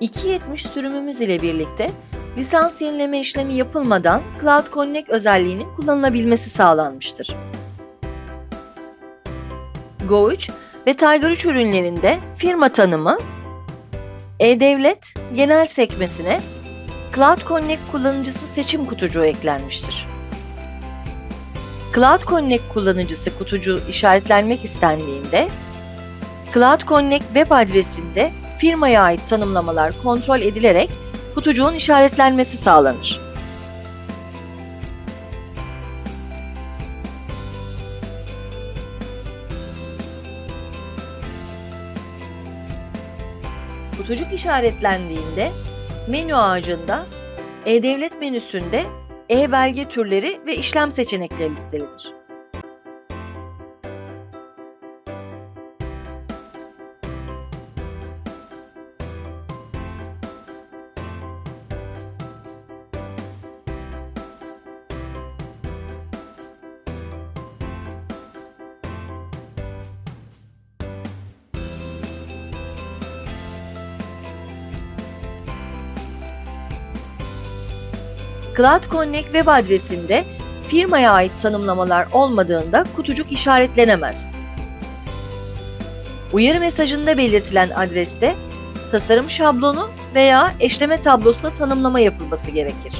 2.70 sürümümüz ile birlikte lisans yenileme işlemi yapılmadan Cloud Connect özelliğinin kullanılabilmesi sağlanmıştır. Go 3 ve Tiger 3 ürünlerinde firma tanımı, E-Devlet genel sekmesine Cloud Connect kullanıcısı seçim kutucuğu eklenmiştir. Cloud Connect kullanıcısı kutucuğu işaretlenmek istendiğinde, Cloud Connect web adresinde firmaya ait tanımlamalar kontrol edilerek kutucuğun işaretlenmesi sağlanır. Kutucuk işaretlendiğinde menü ağacında E-Devlet menüsünde e-belge türleri ve işlem seçenekleri listelenir. Cloud Connect web adresinde firmaya ait tanımlamalar olmadığında kutucuk işaretlenemez. Uyarı mesajında belirtilen adreste tasarım şablonu veya eşleme tablosuna tanımlama yapılması gerekir.